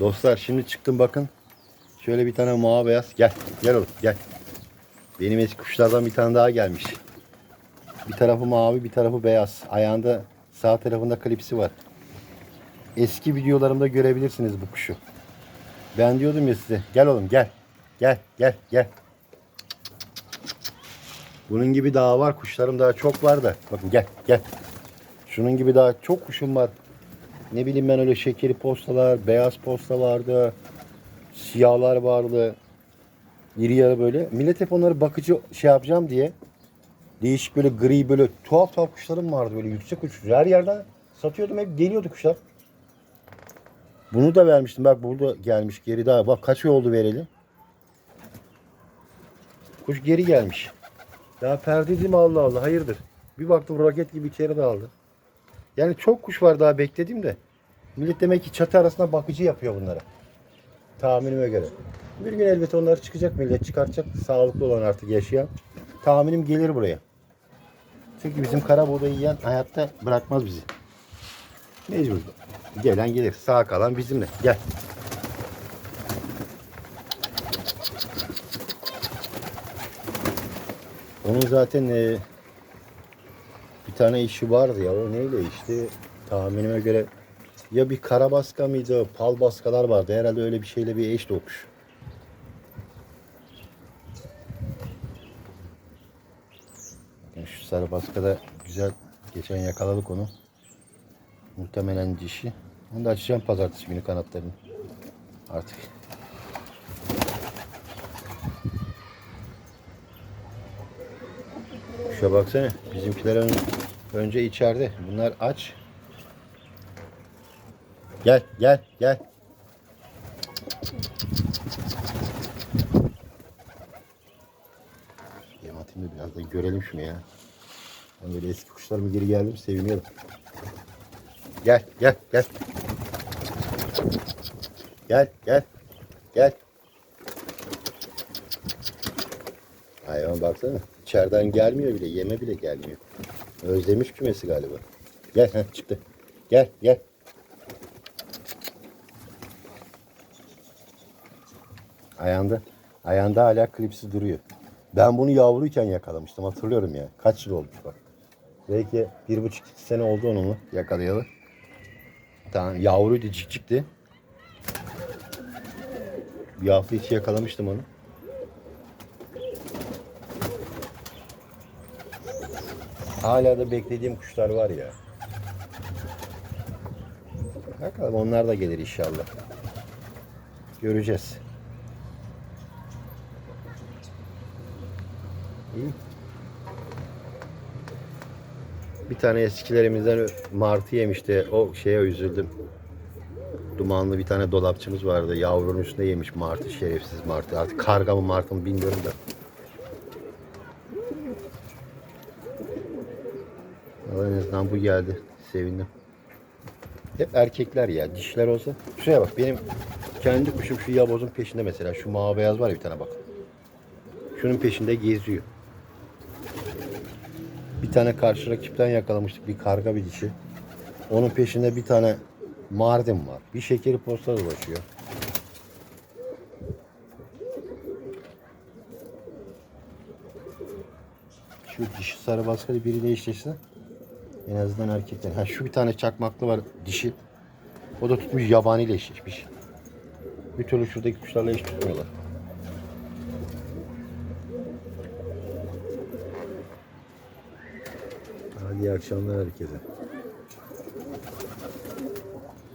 Dostlar şimdi çıktım bakın. Şöyle bir tane mavi beyaz. Gel. Gel oğlum gel. Benim eski kuşlardan bir tane daha gelmiş. Bir tarafı mavi bir tarafı beyaz. Ayağında sağ tarafında klipsi var. Eski videolarımda görebilirsiniz bu kuşu. Ben diyordum ya size. Gel oğlum gel. Gel gel gel. Bunun gibi daha var. Kuşlarım daha çok var da. Bakın gel gel. Şunun gibi daha çok kuşum var. Ne bileyim ben öyle şekeri postalar, beyaz posta vardı. Siyahlar vardı. İri yarı böyle. Millet hep onları bakıcı şey yapacağım diye. Değişik böyle gri böyle tuhaf tuhaf kuşlarım vardı böyle yüksek uçuş. Her yerden satıyordum hep geliyordu kuşlar. Bunu da vermiştim. Bak burada gelmiş geri daha. Bak kaç ay oldu vereli. Kuş geri gelmiş. Ya perdeydim Allah Allah hayırdır. Bir baktım roket gibi içeri daldı. Yani çok kuş var daha bekledim de. Millet demek ki çatı arasında bakıcı yapıyor bunlara. Tahminime göre. Bir gün elbette onlar çıkacak millet çıkartacak. Sağlıklı olan artık yaşayan. Tahminim gelir buraya. Çünkü bizim kara buğdayı yiyen hayatta bırakmaz bizi. Mecbur. Gelen gelir. Sağ kalan bizimle. Gel. Onun zaten e, bir tane işi vardı ya. O neyle işte tahminime göre ya bir kara baska mıydı, pal baskalar vardı. Herhalde öyle bir şeyle bir eş doğmuş. Yani şu sarı baskada güzel geçen yakaladık onu. Muhtemelen dişi. Onu da açacağım pazartesi günü kanatlarını. Artık. Şuna baksana. Bizimkiler ön- önce içeride. Bunlar aç. Gel gel gel. Yem atayım da biraz da görelim şunu ya. Ben böyle eski kuşlarıma geri geldim seviniyorum. Gel gel gel. Gel gel. Gel. Hayvan baksana. İçeriden gelmiyor bile. Yeme bile gelmiyor. Özlemiş kümesi galiba. Gel heh, çıktı. Gel gel. Ayağında ayağında hala klipsi duruyor. Ben bunu yavruyken yakalamıştım hatırlıyorum ya. Kaç yıl olmuş bak. Belki bir buçuk iki sene oldu onu yakalayalı. Tamam yavruydu cikcikti. Bir hafta içi yakalamıştım onu. Hala da beklediğim kuşlar var ya. Bakalım onlar da gelir inşallah. Göreceğiz. İyi. Bir tane eskilerimizden martı yemişti. O şeye üzüldüm. Dumanlı bir tane dolapçımız vardı. Yavrunun üstünde yemiş martı. Şerefsiz martı. Artık karga mı martı mı bilmiyorum da. Ama en azından bu geldi. Sevindim. Hep erkekler ya. Dişler olsa. Şuraya bak benim kendi kuşum şu yabozun peşinde mesela. Şu mavi beyaz var ya bir tane bak. Şunun peşinde geziyor. Bir tane karşı rakipten yakalamıştık. Bir karga bir dişi. Onun peşinde bir tane mardin var. Bir şekeri posta dolaşıyor. Şu dişi sarı baskılı biriyle eşleşse en azından erkekler. Ha şu bir tane çakmaklı var dişi. O da tutmuş yabaniyle eşleşmiş. Bir türlü şuradaki kuşlarla eş tutmuyorlar. Hadi iyi akşamlar herkese.